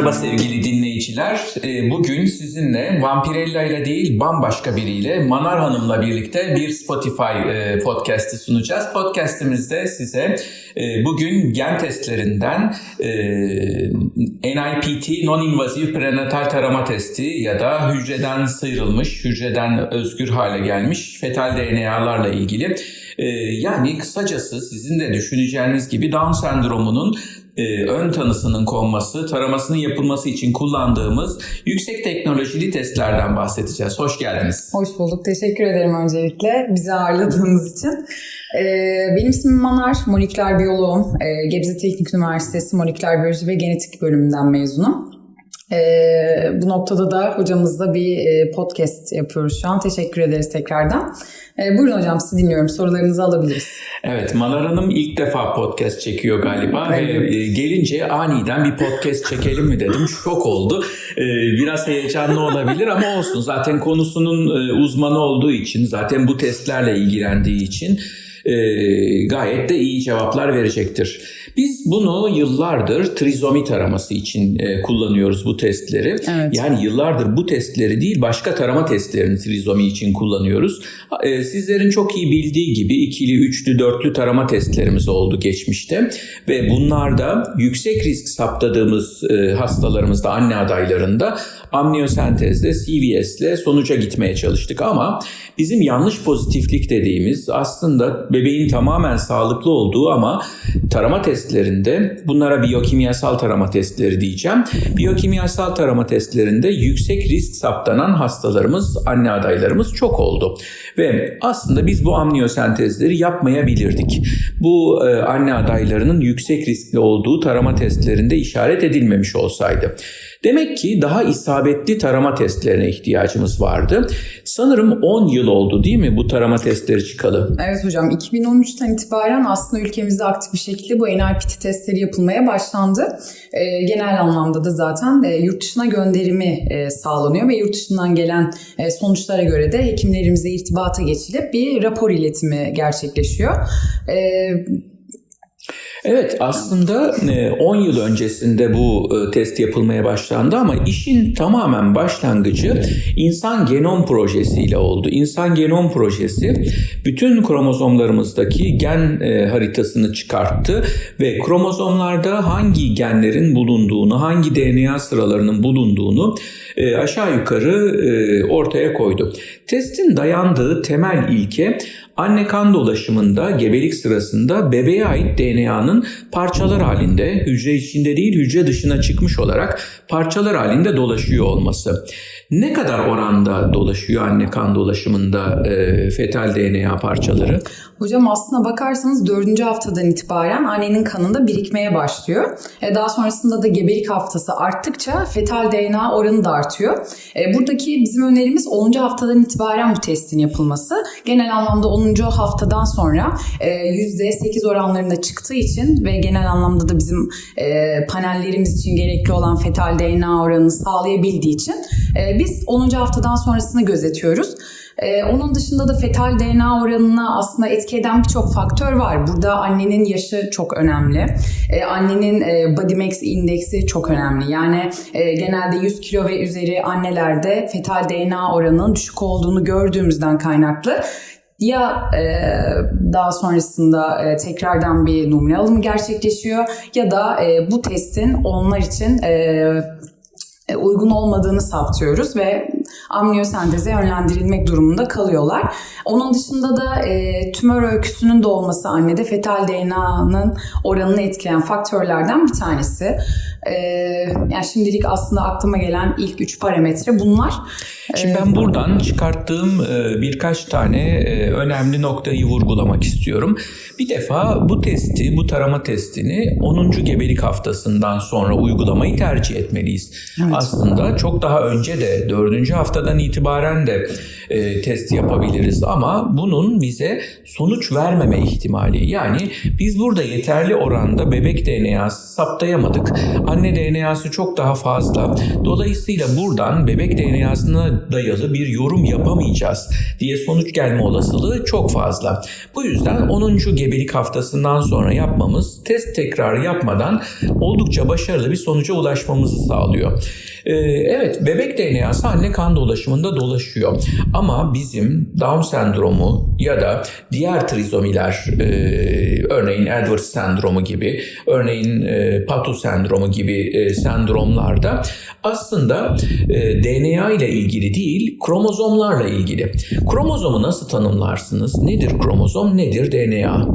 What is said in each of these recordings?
Merhaba sevgili dinleyiciler. Ee, bugün sizinle Vampirella ile değil bambaşka biriyle Manar Hanım'la birlikte bir Spotify e, podcast'i sunacağız. Podcast'imizde size e, bugün gen testlerinden e, NIPT non-invasive prenatal tarama testi ya da hücreden sıyrılmış, hücreden özgür hale gelmiş fetal DNA'larla ilgili yani kısacası sizin de düşüneceğiniz gibi Down sendromunun e, ön tanısının konması, taramasının yapılması için kullandığımız yüksek teknolojili testlerden bahsedeceğiz. Hoş geldiniz. Hoş bulduk. Teşekkür ederim öncelikle bizi ağırladığınız için. Ee, benim ismim Manar, moleküler biyoloğum. Ee, Gebze Teknik Üniversitesi Moleküler Biyoloji ve Genetik bölümünden mezunum. Ee, bu noktada da hocamızla bir e, podcast yapıyoruz şu an. Teşekkür ederiz tekrardan. E, buyurun hocam sizi dinliyorum. Sorularınızı alabiliriz. Evet Manar Hanım ilk defa podcast çekiyor galiba evet. ve gelince aniden bir podcast çekelim mi dedim. Şok oldu. E, biraz heyecanlı olabilir ama olsun. Zaten konusunun e, uzmanı olduğu için zaten bu testlerle ilgilendiği için e, gayet de iyi cevaplar verecektir. Biz bunu yıllardır trizomi taraması için e, kullanıyoruz bu testleri. Evet. Yani yıllardır bu testleri değil başka tarama testlerini trizomi için kullanıyoruz. E, sizlerin çok iyi bildiği gibi ikili, üçlü, dörtlü tarama testlerimiz oldu geçmişte. Ve bunlarda yüksek risk saptadığımız e, hastalarımızda, anne adaylarında amniyosentezle, CVS'le sonuca gitmeye çalıştık. Ama bizim yanlış pozitiflik dediğimiz aslında bebeğin tamamen sağlıklı olduğu ama tarama testlerinde bunlara biyokimyasal tarama testleri diyeceğim. Biyokimyasal tarama testlerinde yüksek risk saptanan hastalarımız, anne adaylarımız çok oldu. Ve aslında biz bu amniyosentezleri yapmayabilirdik. Bu e, anne adaylarının yüksek riskli olduğu tarama testlerinde işaret edilmemiş olsaydı. Demek ki daha isabetli tarama testlerine ihtiyacımız vardı. Sanırım 10 yıl oldu değil mi bu tarama testleri çıkalı? Evet hocam 2013'ten itibaren aslında ülkemizde aktif bir şekilde bu NIPT testleri yapılmaya başlandı. E, genel anlamda da zaten e, yurt dışına gönderimi e, sağlanıyor ve yurt dışından gelen e, sonuçlara göre de hekimlerimizle irtibata geçilip bir rapor iletimi gerçekleşiyor. E, Evet aslında 10 e, yıl öncesinde bu e, test yapılmaya başlandı ama işin tamamen başlangıcı insan genom projesiyle oldu. İnsan genom projesi bütün kromozomlarımızdaki gen e, haritasını çıkarttı ve kromozomlarda hangi genlerin bulunduğunu, hangi DNA sıralarının bulunduğunu aşağı yukarı ortaya koydu. Testin dayandığı temel ilke Anne kan dolaşımında gebelik sırasında bebeğe ait DNA'nın parçalar halinde hücre içinde değil hücre dışına çıkmış olarak parçalar halinde dolaşıyor olması. Ne kadar oranda dolaşıyor anne kan dolaşımında e, fetal DNA parçaları? Hocam aslına bakarsanız dördüncü haftadan itibaren annenin kanında birikmeye başlıyor. E, daha sonrasında da gebelik haftası arttıkça fetal DNA oranı da artıyor. E, buradaki bizim önerimiz 10. haftadan itibaren bu testin yapılması. Genel anlamda 10. haftadan sonra e, %8 oranlarında çıktığı için ve genel anlamda da bizim e, panellerimiz için gerekli olan fetal DNA oranını sağlayabildiği için e, biz 10. haftadan sonrasını gözetiyoruz. Ee, onun dışında da fetal DNA oranına aslında etki eden birçok faktör var. Burada annenin yaşı çok önemli. Ee, annenin e, body mass indeksi çok önemli. Yani e, genelde 100 kilo ve üzeri annelerde fetal DNA oranının düşük olduğunu gördüğümüzden kaynaklı ya e, daha sonrasında e, tekrardan bir numune alımı gerçekleşiyor ya da e, bu testin onlar için e, uygun olmadığını saptıyoruz ve amniyosenteze yönlendirilmek durumunda kalıyorlar. Onun dışında da e, tümör öyküsünün doğması annede fetal DNA'nın oranını etkileyen faktörlerden bir tanesi. E, yani şimdilik aslında aklıma gelen ilk üç parametre bunlar. Şimdi ben buradan çıkarttığım e, birkaç tane e, önemli noktayı vurgulamak istiyorum. Bir defa bu testi, bu tarama testini 10. gebelik haftasından sonra uygulamayı tercih etmeliyiz. Evet. Aslında çok daha önce de 4. haftadan itibaren de e, test yapabiliriz ama bunun bize sonuç vermeme ihtimali. Yani biz burada yeterli oranda bebek DNA'sı saptayamadık. Anne DNA'sı çok daha fazla. Dolayısıyla buradan bebek DNA'sına dayalı bir yorum yapamayacağız diye sonuç gelme olasılığı çok fazla. Bu yüzden 10. gebelik haftasından sonra yapmamız test tekrarı yapmadan oldukça başarılı bir sonuca ulaşmamızı sağlıyor. Ee, evet bebek DNA'sı anne kan dolaşımında dolaşıyor. Ama bizim Down sendromu ya da diğer trizomiler e, örneğin Edwards sendromu gibi örneğin e, Patu sendromu gibi e, sendromlarda aslında e, DNA ile ilgili değil kromozomlarla ilgili. Kromozomu nasıl tanımlarsınız? Nedir kromozom? Nedir DNA?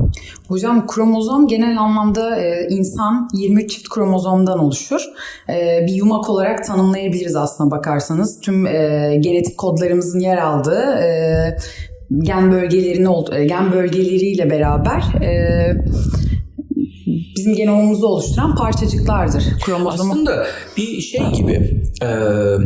Hocam kromozom genel anlamda e, insan 23 çift kromozomdan oluşur. E, bir yumak olarak tanımlayabiliriz aslına bakarsanız. Tüm e, genetik kodlarımızın yer aldığı e, gen bölgelerini e, gen bölgeleriyle beraber e, bizim genomumuzu oluşturan parçacıklardır. Kromozom Aslında bir şey gibi, e,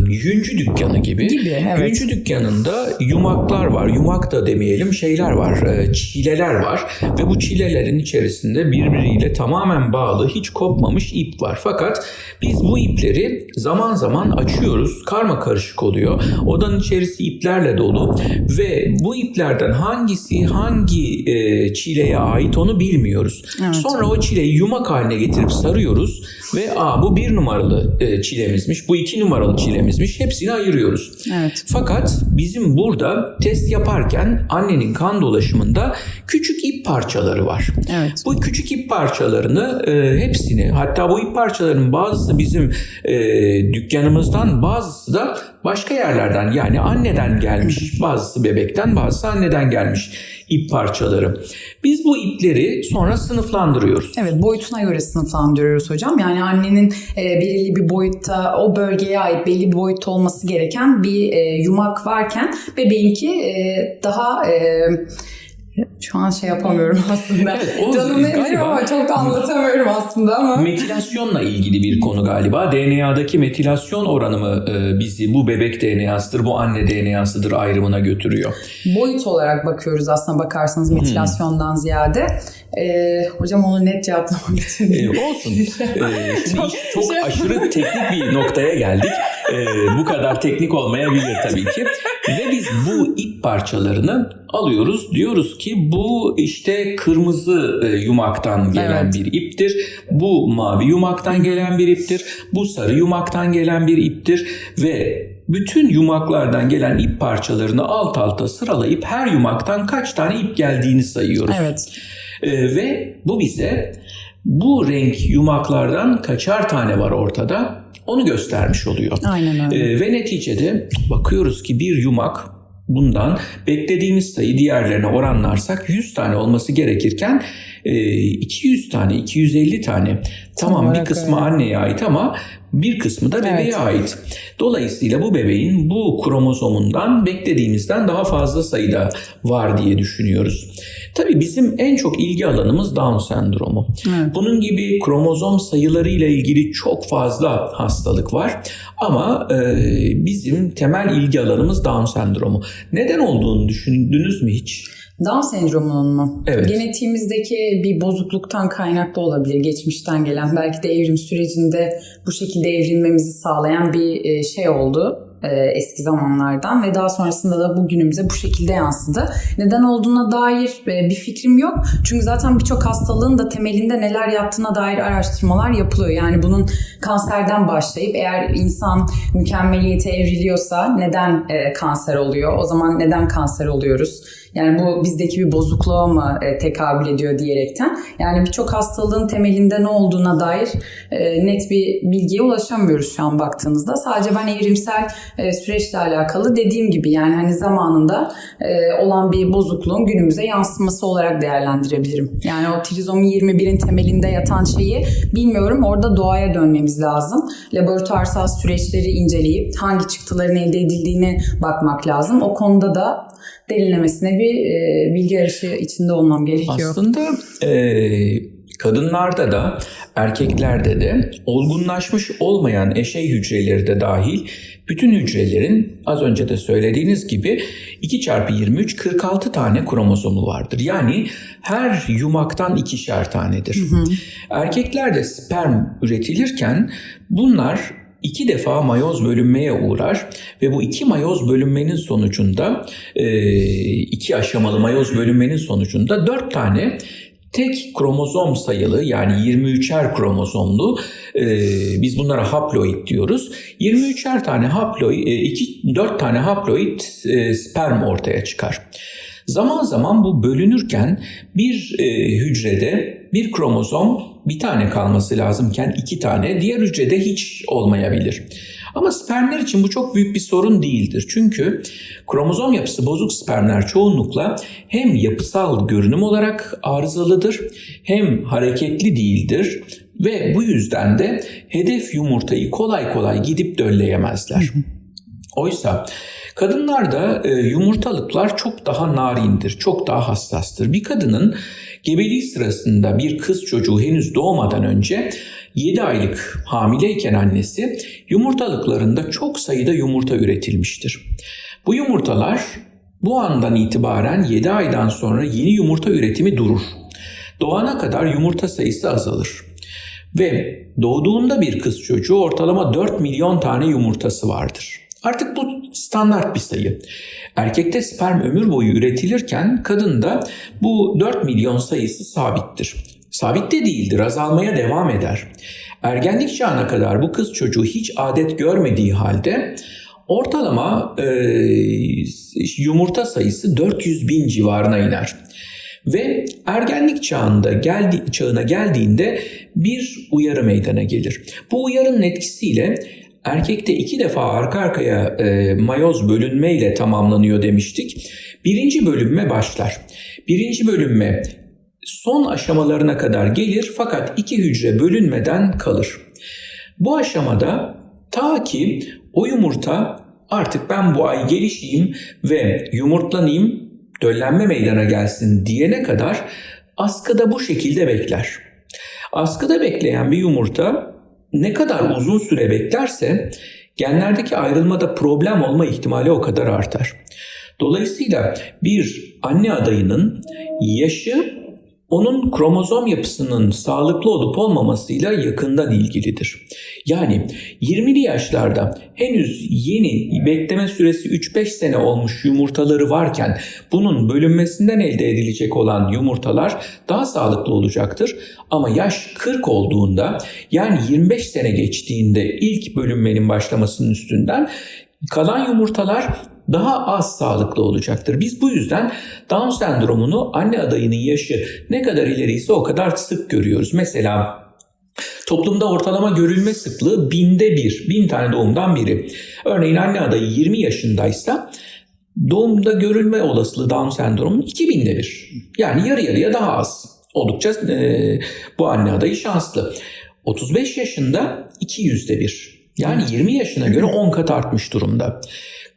yüncü dükkanı gibi. Gibi, evet. Yüncü dükkanında yumaklar var, yumak da demeyelim şeyler var, e, çileler var. Ve bu çilelerin içerisinde birbiriyle tamamen bağlı, hiç kopmamış ip var. Fakat biz bu ipleri zaman zaman açıyoruz, karma karışık oluyor. Odanın içerisi iplerle dolu ve bu iplerden hangisi hangi e, çileye ait onu bilmiyoruz. Evet. Sonra o çileyi yumak haline getirip sarıyoruz ve aa bu bir numaralı e, çilemizmiş, bu iki numaralı çilemizmiş. Hepsini ayırıyoruz. Evet. Fakat bizim burada test yaparken annenin kan dolaşımında küçük ip parçaları var. Evet. Bu küçük ip parçalarını e, hepsini hatta bu ip parçalarının bazısı bizim e, dükkanımızdan bazısı da başka yerlerden yani anneden gelmiş. Bazısı bebekten bazısı anneden gelmiş ip parçaları. Biz bu ipleri sonra sınıflandırıyoruz. Evet boyutuna göre sınıflandırıyoruz hocam. Yani annenin e, belirli bir boyutta o bölgeye ait belli bir boyutta olması gereken bir e, yumak varken bebeğinki e, daha e, şu an şey yapamıyorum aslında. Evet, o Tanımlayabilirim galiba- ama çok da anlatamıyorum aslında ama. Metilasyonla ilgili bir konu galiba. DNA'daki metilasyon oranı mı e, bizi bu bebek DNA'sıdır, bu anne DNA'sıdır ayrımına götürüyor? Boyut olarak bakıyoruz aslında bakarsanız metilasyondan ziyade. E, hocam onu net cevaplamak için. E, olsun. E, şimdi iş çok aşırı teknik bir noktaya geldik. E, bu kadar teknik olmayabilir tabii ki. Ve biz bu ip parçalarını alıyoruz. Diyoruz ki bu işte kırmızı e, yumaktan gelen Evet. bir iptir. Bu mavi yumaktan gelen bir iptir. Bu sarı yumaktan gelen bir iptir. Ve bütün yumaklardan gelen ip parçalarını alt alta sıralayıp her yumaktan kaç tane ip geldiğini sayıyoruz. Evet. Ee, ve bu bize bu renk yumaklardan kaçar tane var ortada onu göstermiş oluyor. Aynen öyle. Ee, ve neticede bakıyoruz ki bir yumak bundan beklediğimiz sayı diğerlerine oranlarsak 100 tane olması gerekirken e, 200 tane, 250 tane. Tamam bir kısmı anneye ait ama bir kısmı da bebeğe Evet. ait. Dolayısıyla bu bebeğin bu kromozomundan beklediğimizden daha fazla sayıda var diye düşünüyoruz. Tabii bizim en çok ilgi alanımız Down sendromu. Evet. Bunun gibi kromozom sayılarıyla ilgili çok fazla hastalık var ama e, bizim temel ilgi alanımız Down sendromu. Neden olduğunu düşündünüz mü hiç? Down sendromunun mu? Evet. Genetiğimizdeki bir bozukluktan kaynaklı olabilir. Geçmişten gelen belki de evrim sürecinde bu şekilde evrilmemizi sağlayan bir e, şey oldu e, eski zamanlardan ve daha sonrasında da bugünümüze bu şekilde yansıdı. Neden olduğuna dair e, bir fikrim yok. Çünkü zaten birçok hastalığın da temelinde neler yattığına dair araştırmalar yapılıyor. Yani bunun kanserden başlayıp eğer insan mükemmeliyete evriliyorsa neden kanser oluyor? O zaman neden kanser oluyoruz? Yani bu bizdeki bir bozukluğa mı e, tekabül ediyor diyerekten. Yani birçok hastalığın temelinde ne olduğuna dair e, net bir bilgiye ulaşamıyoruz şu an baktığınızda. Sadece ben evrimsel e, süreçle alakalı dediğim gibi yani hani zamanında e, olan bir bozukluğun günümüze yansıması olarak değerlendirebilirim. Yani o trizomi 21'in temelinde yatan şeyi bilmiyorum. Orada doğaya dönmemiz lazım. Laboratuvarsal süreçleri inceleyip hangi çıktıların elde edildiğine bakmak lazım. O konuda da derinlemesine bir e, bilgi arayışı içinde olmam gerekiyor. Aslında e, kadınlarda da erkeklerde de olgunlaşmış olmayan eşey hücreleri de dahil bütün hücrelerin az önce de söylediğiniz gibi 2 çarpı 23 46 tane kromozomu vardır. Yani her yumaktan ikişer tanedir. Erkeklerde sperm üretilirken bunlar iki defa mayoz bölünmeye uğrar ve bu iki mayoz bölünmenin sonucunda e, iki aşamalı mayoz bölünmenin sonucunda dört tane tek kromozom sayılı yani 23'er kromozomlu e, biz bunlara haploid diyoruz. 23'er tane haploid, e, iki, 4 tane haploid sperm ortaya çıkar. Zaman zaman bu bölünürken bir e, hücrede bir kromozom bir tane kalması lazımken iki tane diğer hücrede hiç olmayabilir. Ama spermler için bu çok büyük bir sorun değildir. Çünkü kromozom yapısı bozuk spermler çoğunlukla hem yapısal görünüm olarak arızalıdır hem hareketli değildir ve bu yüzden de hedef yumurtayı kolay kolay gidip dölleyemezler. Oysa kadınlarda e, yumurtalıklar çok daha narindir, çok daha hassastır. Bir kadının gebeliği sırasında bir kız çocuğu henüz doğmadan önce 7 aylık hamileyken annesi yumurtalıklarında çok sayıda yumurta üretilmiştir. Bu yumurtalar bu andan itibaren 7 aydan sonra yeni yumurta üretimi durur. Doğana kadar yumurta sayısı azalır. Ve doğduğunda bir kız çocuğu ortalama 4 milyon tane yumurtası vardır. Artık bu standart bir sayı. Erkekte sperm ömür boyu üretilirken kadında bu 4 milyon sayısı sabittir. Sabit de değildir, azalmaya devam eder. Ergenlik çağına kadar bu kız çocuğu hiç adet görmediği halde ortalama e, yumurta sayısı 400 bin civarına iner. Ve ergenlik çağında geldi, çağına geldiğinde bir uyarı meydana gelir. Bu uyarının etkisiyle erkekte iki defa arka arkaya e, mayoz bölünmeyle tamamlanıyor demiştik. Birinci bölünme başlar. Birinci bölünme son aşamalarına kadar gelir fakat iki hücre bölünmeden kalır. Bu aşamada ta ki o yumurta artık ben bu ay gelişeyim ve yumurtlanayım, döllenme meydana gelsin diyene kadar askıda bu şekilde bekler. Askıda bekleyen bir yumurta ne kadar uzun süre beklerse genlerdeki ayrılmada problem olma ihtimali o kadar artar. Dolayısıyla bir anne adayının yaşı onun kromozom yapısının sağlıklı olup olmamasıyla yakından ilgilidir. Yani 20'li yaşlarda henüz yeni bekleme süresi 3-5 sene olmuş yumurtaları varken bunun bölünmesinden elde edilecek olan yumurtalar daha sağlıklı olacaktır. Ama yaş 40 olduğunda yani 25 sene geçtiğinde ilk bölünmenin başlamasının üstünden kalan yumurtalar daha az sağlıklı olacaktır. Biz bu yüzden Down sendromunu anne adayının yaşı ne kadar ileriyse o kadar sık görüyoruz. Mesela Toplumda ortalama görülme sıklığı binde bir, bin tane doğumdan biri. Örneğin anne adayı 20 yaşındaysa doğumda görülme olasılığı Down sendromunun 2000'de bir. Yani yarı yarıya daha az. Oldukça e, bu anne adayı şanslı. 35 yaşında 200'de bir. Yani 20 yaşına göre 10 kat artmış durumda.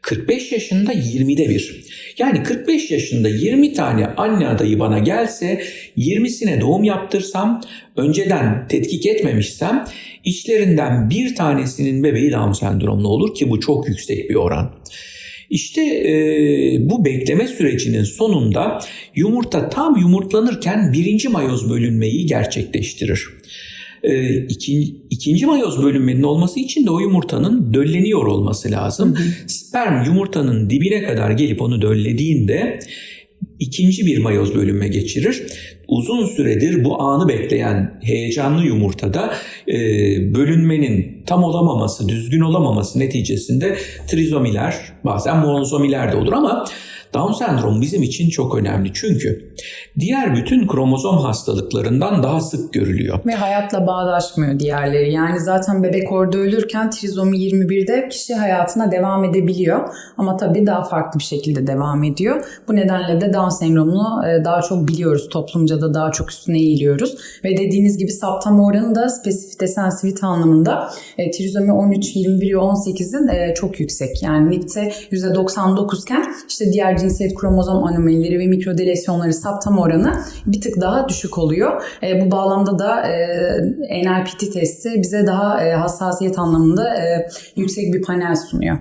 45 yaşında 20'de bir. Yani 45 yaşında 20 tane anne adayı bana gelse 20'sine doğum yaptırsam önceden tetkik etmemişsem içlerinden bir tanesinin bebeği Down sendromlu olur ki bu çok yüksek bir oran. İşte e, bu bekleme sürecinin sonunda yumurta tam yumurtlanırken birinci mayoz bölünmeyi gerçekleştirir e, ikinci, ikinci mayoz bölünmenin olması için de o yumurtanın dölleniyor olması lazım. Hı hı. Sperm yumurtanın dibine kadar gelip onu döllediğinde ikinci bir mayoz bölünme geçirir. Uzun süredir bu anı bekleyen heyecanlı yumurtada e, bölünmenin tam olamaması, düzgün olamaması neticesinde trizomiler, bazen monozomiler de olur ama Down sendromu bizim için çok önemli çünkü diğer bütün kromozom hastalıklarından daha sık görülüyor. Ve hayatla bağdaşmıyor diğerleri. Yani zaten bebek orada ölürken trizomi 21'de kişi hayatına devam edebiliyor. Ama tabii daha farklı bir şekilde devam ediyor. Bu nedenle de Down sendromunu e, daha çok biliyoruz. Toplumca da daha çok üstüne eğiliyoruz. Ve dediğiniz gibi saptama oranı da spesifite sensivite anlamında e, trizomi 13, 21 ve 18'in e, çok yüksek. Yani NIT'te %99 iken işte diğer cinsiyet kromozom anomalileri ve mikrodelesyonları saptama oranı bir tık daha düşük oluyor. E, bu bağlamda da e, NIPT testi bize daha e, hassasiyet anlamında e, yüksek bir panel sunuyor.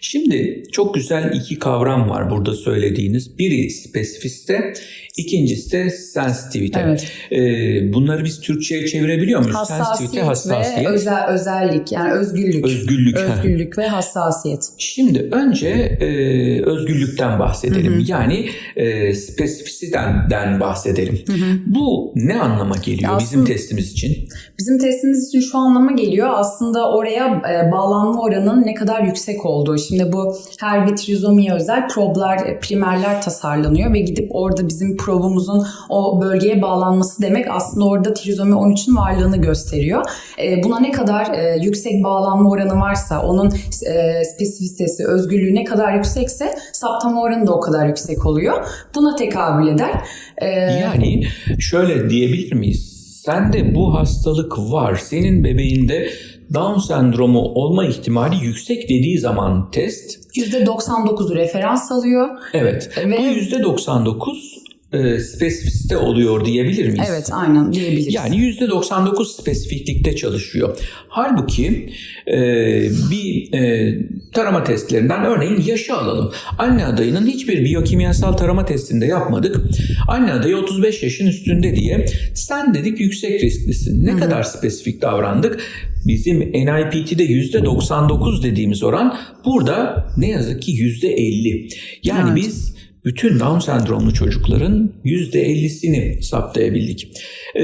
Şimdi çok güzel iki kavram var burada söylediğiniz. Biri spesifiste, ikincisi de sensitivite. Evet. Ee, bunları biz Türkçe'ye çevirebiliyor muyuz? Hassasiyet, hassasiyet. ve özel özellik yani özgürlük. Özgürlük. Özgürlük ve hassasiyet. Şimdi önce e, özgürlükten bahsedelim. Yani e, spesifisiden bahsedelim. Bu ne anlama geliyor Ya bizim aslında- testimiz için? Bizim testimiz için şu anlama geliyor. Aslında oraya e, bağlanma oranının ne kadar yüksek olduğu. Şimdi bu her bir trizomiye özel problar, primerler tasarlanıyor ve gidip orada bizim probumuzun o bölgeye bağlanması demek aslında orada trizomi 13'ün varlığını gösteriyor. E, buna ne kadar e, yüksek bağlanma oranı varsa, onun e, spesifitesi, özgürlüğü ne kadar yüksekse saptama oranı da o kadar yüksek oluyor. Buna tekabül eder. E, Yani şöyle diyebilir miyiz? Sende bu hastalık var. Senin bebeğinde Down sendromu olma ihtimali yüksek dediği zaman test %99'u referans alıyor. evet Ve- bu %99 e, spesifiste oluyor diyebilir miyiz? Evet aynen diyebiliriz. Yani %99 spesifiklikte çalışıyor. Halbuki e, bir e, tarama testlerinden örneğin yaşı alalım. Anne adayının hiçbir biyokimyasal tarama testinde yapmadık. Anne adayı 35 yaşın üstünde diye sen dedik yüksek risklisin. Ne kadar spesifik davrandık? Bizim NIPT'de %99 dediğimiz oran burada ne yazık ki %50. Yani Evet. biz bütün Down sendromlu çocukların %50'sini saptayabildik. Ee,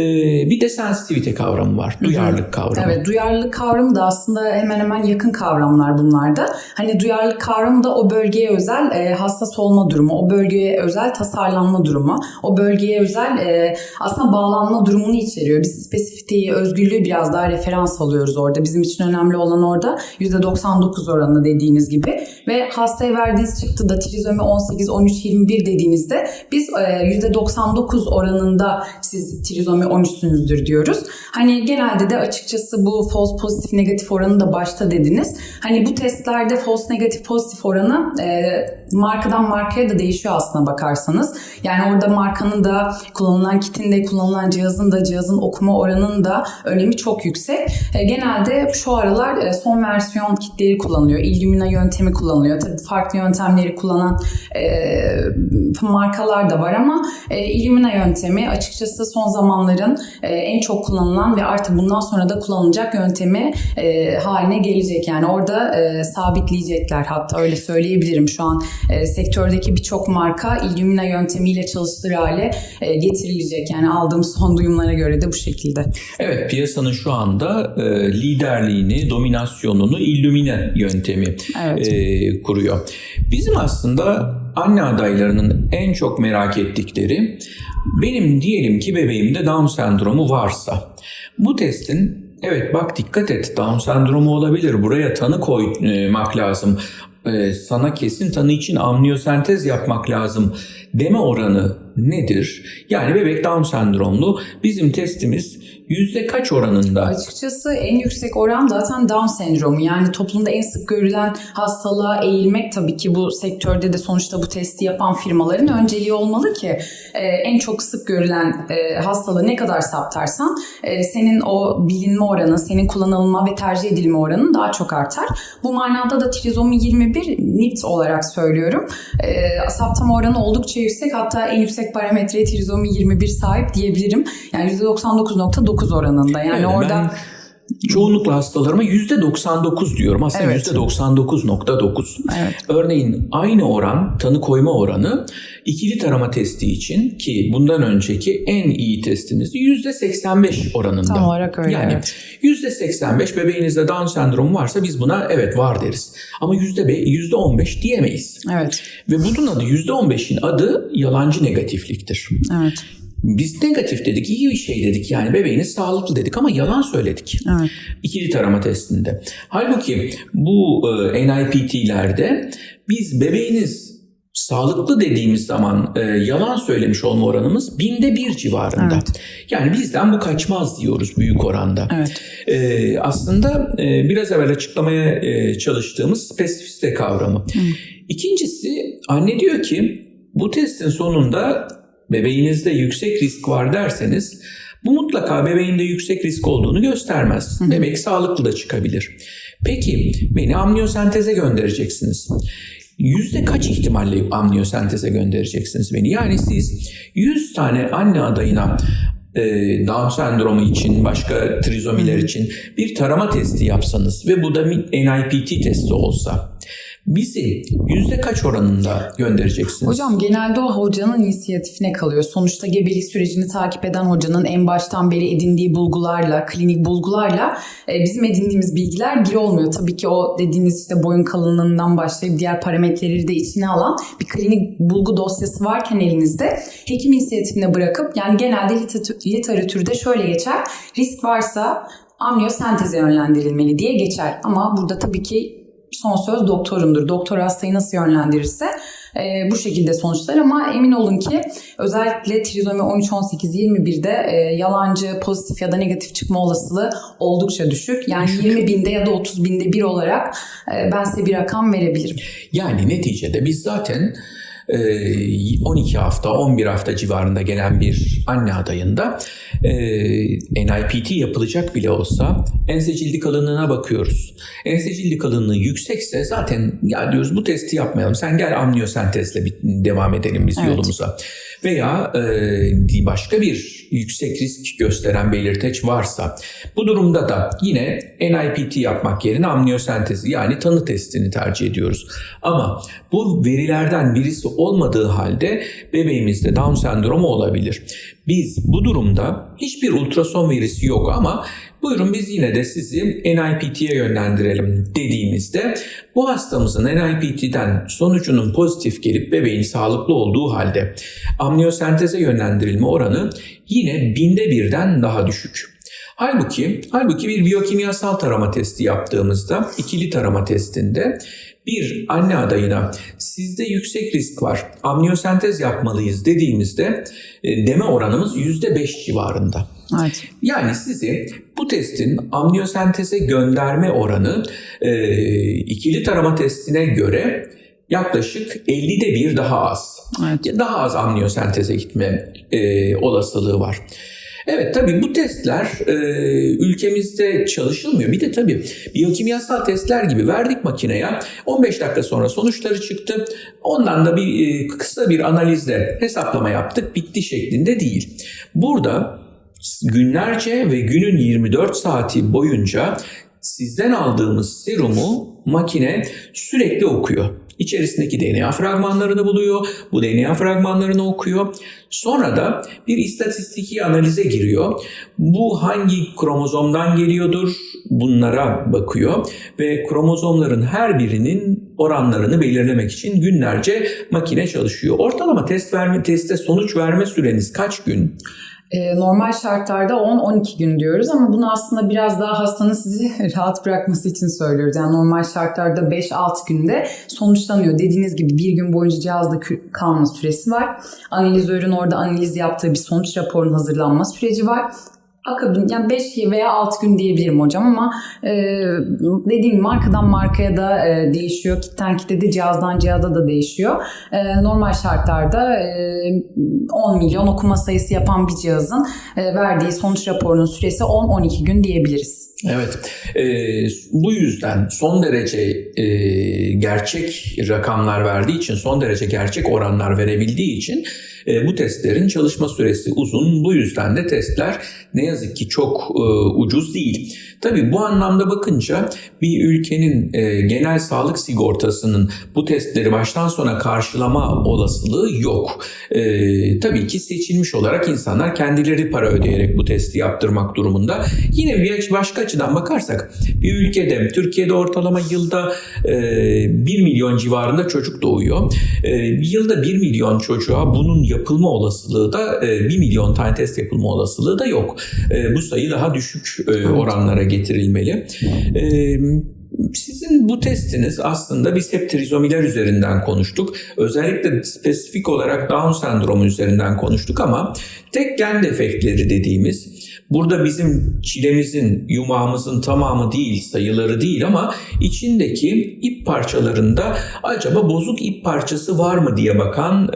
bir de sensitivite kavramı var. Duyarlılık kavramı. Evet duyarlılık kavramı da aslında hemen hemen yakın kavramlar bunlarda. Hani duyarlılık kavramı da o bölgeye özel e, hassas olma durumu, o bölgeye özel tasarlanma durumu, o bölgeye özel e, aslında bağlanma durumunu içeriyor. Biz spesifiteyi, özgürlüğü biraz daha referans alıyoruz orada. Bizim için önemli olan orada %99 oranı dediğiniz gibi ve hastaya verdiğiniz çıktı da trizomi 18, 13, 21 dediğinizde biz e, %99 oranında siz trizomi 13'sünüzdür diyoruz. Hani genelde de açıkçası bu false pozitif negatif oranı da başta dediniz. Hani bu testlerde false negatif pozitif oranı e, markadan markaya da değişiyor aslına bakarsanız. Yani orada markanın da kullanılan kitin de kullanılan cihazın da cihazın okuma oranının da önemi çok yüksek. E, genelde şu aralar e, son versiyon kitleri kullanılıyor. Illumina yöntemi kullanılıyor. Tabii farklı yöntemleri kullanan e, markalar da var ama e, Illumina yöntemi açıkçası son zamanların e, en çok kullanılan ve artık bundan sonra da kullanılacak yöntemi e, haline gelecek. Yani orada e, sabitleyecekler hatta öyle söyleyebilirim. Şu an e, sektördeki birçok marka Illumina yöntemiyle çalıştığı hale e, getirilecek. Yani aldığım son duyumlara göre de bu şekilde. Evet piyasanın şu anda e, liderliğini, dominasyonunu Illumina yöntemi Evet. e, kuruyor. Bizim aslında anne adaylarının en çok merak ettikleri benim diyelim ki bebeğimde Down sendromu varsa. Bu testin evet bak dikkat et Down sendromu olabilir buraya tanı koymak lazım. E, sana kesin tanı için amniyosentez yapmak lazım deme oranı nedir? Yani bebek Down sendromlu. Bizim testimiz yüzde kaç oranında? Açıkçası en yüksek oran zaten Down sendromu. Yani toplumda en sık görülen hastalığa eğilmek tabii ki bu sektörde de sonuçta bu testi yapan firmaların önceliği olmalı ki e, en çok sık görülen e, hastalığı ne kadar saptarsan e, senin o bilinme oranı, senin kullanılma ve tercih edilme oranın daha çok artar. Bu manada da trizomi 21 NIPT olarak söylüyorum. E, saptama oranı oldukça yüksek hatta en yüksek parametreye trizomi 21 sahip diyebilirim. Yani %99.9 oranında. Yani Evet, orada ben çoğunlukla hastalarıma %99 diyorum. Aslında Evet. %99.9. Evet. Örneğin aynı oran, tanı koyma oranı ikili tarama testi için ki bundan önceki en iyi testimizdi %85 oranında. Tam olarak öyle, Yani evet. %85 bebeğinizde Down sendromu varsa biz buna evet var deriz. Ama %be- %15 diyemeyiz. evet. Ve bunun adı %15'in adı yalancı negatifliktir. Evet. Biz negatif dedik, iyi bir şey dedik. Yani bebeğiniz sağlıklı dedik ama yalan söyledik. Evet. İkili tarama testinde. Halbuki bu e, NIPT'lerde biz bebeğiniz sağlıklı dediğimiz zaman e, yalan söylemiş olma oranımız binde bir civarında. Evet. Yani bizden bu kaçmaz diyoruz büyük oranda. Evet. E, aslında e, biraz evvel açıklamaya e, çalıştığımız spesifiste kavramı. İkincisi anne diyor ki bu testin sonunda bebeğinizde yüksek risk var derseniz bu mutlaka bebeğinde yüksek risk olduğunu göstermez. Bebek sağlıklı da çıkabilir. Peki beni amniyosenteze göndereceksiniz. Yüzde kaç ihtimalle amniyosenteze göndereceksiniz beni? Yani siz 100 tane anne adayına e, Down sendromu için, başka trizomiler için bir tarama testi yapsanız ve bu da NIPT testi olsa bizi yüzde kaç oranında göndereceksiniz? Hocam genelde o hocanın inisiyatifine kalıyor. Sonuçta gebelik sürecini takip eden hocanın en baştan beri edindiği bulgularla, klinik bulgularla e, bizim edindiğimiz bilgiler bir olmuyor. Tabii ki o dediğiniz işte boyun kalınlığından başlayıp diğer parametreleri de içine alan bir klinik bulgu dosyası varken elinizde hekim inisiyatifine bırakıp yani genelde literatür- literatürde şöyle geçer. Risk varsa amniyosenteze yönlendirilmeli diye geçer. Ama burada tabii ki son söz doktorundur. Doktor hastayı nasıl yönlendirirse e, bu şekilde sonuçlar ama emin olun ki özellikle trizomi 13, 18, 21'de e, yalancı pozitif ya da negatif çıkma olasılığı oldukça düşük. Yani 20 binde ya da 30 binde bir olarak e, ben size bir rakam verebilirim. Yani neticede biz zaten 12 hafta, 11 hafta civarında gelen bir anne adayında e, NIPT yapılacak bile olsa ense cildi kalınlığına bakıyoruz. Ense cildi kalınlığı yüksekse zaten ya diyoruz bu testi yapmayalım. Sen gel amniyosentezle devam edelim biz Evet. yolumuza. Veya e, başka bir yüksek risk gösteren belirteç varsa bu durumda da yine NIPT yapmak yerine amniyosentezi yani tanı testini tercih ediyoruz. Ama bu verilerden birisi olmadığı halde bebeğimizde Down sendromu olabilir. Biz bu durumda hiçbir ultrason verisi yok ama buyurun biz yine de sizi NIPT'ye yönlendirelim dediğimizde bu hastamızın NIPT'den sonucunun pozitif gelip bebeğin sağlıklı olduğu halde amniyosenteze yönlendirilme oranı yine binde birden daha düşük. Halbuki, halbuki bir biyokimyasal tarama testi yaptığımızda ikili tarama testinde bir anne adayına sizde yüksek risk var, amniyosentez yapmalıyız dediğimizde e, deme oranımız %5 civarında. Evet. Yani sizi bu testin amniyosenteze gönderme oranı e, ikili tarama testine göre yaklaşık 50'de bir daha az. Evet. Daha az amniyosenteze gitme e, olasılığı var. Evet tabii bu testler e, ülkemizde çalışılmıyor. Bir de tabii biyokimyasal testler gibi verdik makineye 15 dakika sonra sonuçları çıktı. Ondan da bir e, kısa bir analizle hesaplama yaptık bitti şeklinde değil. Burada günlerce ve günün 24 saati boyunca sizden aldığımız serumu makine sürekli okuyor. İçerisindeki DNA fragmanlarını buluyor. Bu DNA fragmanlarını okuyor. Sonra da bir istatistiki analize giriyor. Bu hangi kromozomdan geliyordur? Bunlara bakıyor ve kromozomların her birinin oranlarını belirlemek için günlerce makine çalışıyor. Ortalama test verme teste sonuç verme süreniz kaç gün? Ee, normal şartlarda 10-12 gün diyoruz ama bunu aslında biraz daha hastanın sizi rahat bırakması için söylüyoruz. Yani normal şartlarda 5-6 günde sonuçlanıyor. Dediğiniz gibi bir gün boyunca cihazda kalma süresi var. Analizörün orada analiz yaptığı bir sonuç raporunun hazırlanma süreci var. Akabin yani 5 veya 6 gün diyebilirim hocam ama e, dediğim markadan markaya da e, değişiyor. Kitten kite de cihazdan cihaza da değişiyor. E, normal şartlarda e, 10 milyon okuma sayısı yapan bir cihazın e, verdiği sonuç raporunun süresi 10-12 gün diyebiliriz. Evet, e, bu yüzden son derece e, gerçek rakamlar verdiği için, son derece gerçek oranlar verebildiği için e, bu testlerin çalışma süresi uzun. Bu yüzden de testler ne yazık ki çok e, ucuz değil. Tabii bu anlamda bakınca bir ülkenin e, genel sağlık sigortasının bu testleri baştan sona karşılama olasılığı yok. E, tabii ki seçilmiş olarak insanlar kendileri para ödeyerek bu testi yaptırmak durumunda. Yine bir başka açıdan bakarsak bir ülkede Türkiye'de ortalama yılda e, 1 milyon civarında çocuk doğuyor. E, yılda 1 milyon çocuğa bunun yapılma olasılığı da e, 1 milyon tane test yapılma olasılığı da yok. E, bu sayı daha düşük e, oranlara getirilmeli. E, sizin bu testiniz aslında biz hep trizomiler üzerinden konuştuk. Özellikle spesifik olarak Down sendromu üzerinden konuştuk ama tek gen defektleri dediğimiz burada bizim çilemizin, yumağımızın tamamı değil, sayıları değil ama içindeki ip parçalarında acaba bozuk ip parçası var mı diye bakan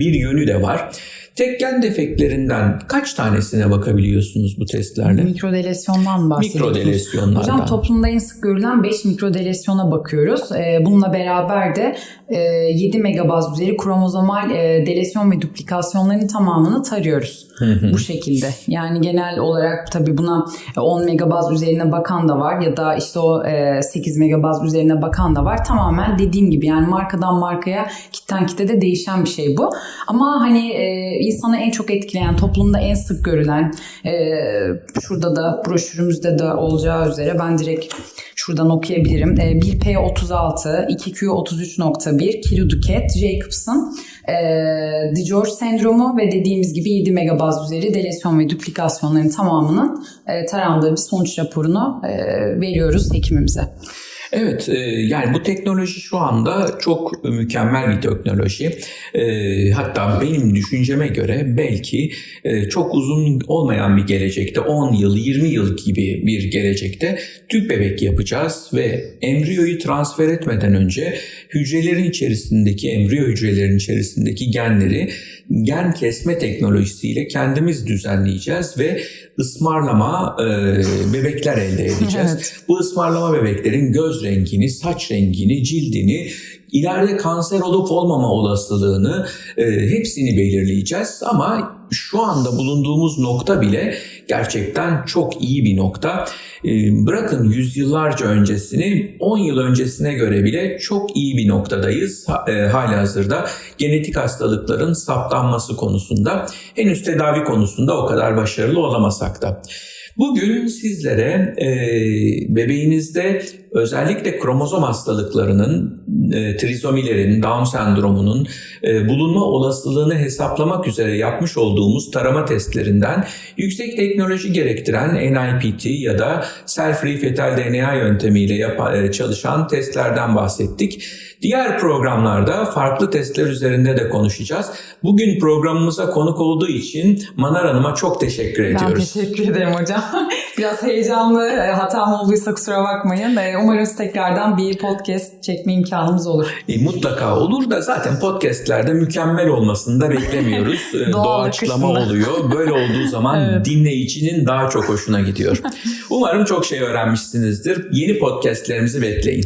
bir yönü de var. Tek gen defektlerinden kaç tanesine bakabiliyorsunuz bu testlerle? Mikrodelesyondan bahsediyorsunuz. Mikrodelesyonlardan. Hocam toplumda en sık görülen 5 mikrodelesyona bakıyoruz. Ee, bununla beraber de e, 7 megabaz üzeri kromozomal e, delesyon ve duplikasyonların tamamını tarıyoruz. Bu şekilde. Yani genel olarak tabii buna 10 megabaz üzerine bakan da var ya da işte o e, 8 megabaz üzerine bakan da var. Tamamen dediğim gibi yani markadan markaya kitten kite de değişen bir şey bu. Ama hani e, insanı en çok etkileyen, toplumda en sık görülen e, şurada da broşürümüzde de olacağı üzere ben direkt şuradan okuyabilirim. E, 1P36, 2Q33.1, Kiruduket, Jacobson, e, DiGeorge sendromu ve dediğimiz gibi 7 megabaz üzeri delesyon ve duplikasyonların tamamının e, tarandığı bir sonuç raporunu e, veriyoruz hekimimize. Evet e, yani bu teknoloji şu anda çok mükemmel bir teknoloji. E, hatta benim düşünceme göre belki e, çok uzun olmayan bir gelecekte 10 yıl 20 yıl gibi bir gelecekte tüp bebek yapacağız ve embriyoyu transfer etmeden önce hücrelerin içerisindeki embriyo hücrelerin içerisindeki genleri gen kesme teknolojisiyle kendimiz düzenleyeceğiz ve ısmarlama e, bebekler elde edeceğiz. Evet. Bu ısmarlama bebeklerin göz rengini, saç rengini, cildini, ileride kanser olup olmama olasılığını e, hepsini belirleyeceğiz ama şu anda bulunduğumuz nokta bile gerçekten çok iyi bir nokta. E, bırakın yüzyıllarca öncesini 10 yıl öncesine göre bile çok iyi bir noktadayız. E, halihazırda genetik hastalıkların saptanması konusunda henüz tedavi konusunda o kadar başarılı olamasak da. Bugün sizlere e, bebeğinizde özellikle kromozom hastalıklarının, e, trizomilerin, Down sendromunun e, bulunma olasılığını hesaplamak üzere yapmış olduğumuz tarama testlerinden yüksek teknoloji gerektiren NIPT ya da Cell-Free Fetal DNA yöntemiyle yap- e, çalışan testlerden bahsettik. Diğer programlarda farklı testler üzerinde de konuşacağız. Bugün programımıza konuk olduğu için Manar Hanım'a çok teşekkür Ben ediyoruz. teşekkür ederim hocam. Biraz heyecanlı, e, hatam olduysa kusura bakmayın. E, Umarım tekrardan bir podcast çekme imkanımız olur. E, mutlaka olur da zaten podcastlerde mükemmel olmasını da beklemiyoruz. E, Doğaçlama oluyor. Böyle olduğu zaman Evet. dinleyicinin daha çok hoşuna gidiyor. Umarım çok şey öğrenmişsinizdir. Yeni podcastlerimizi bekleyin.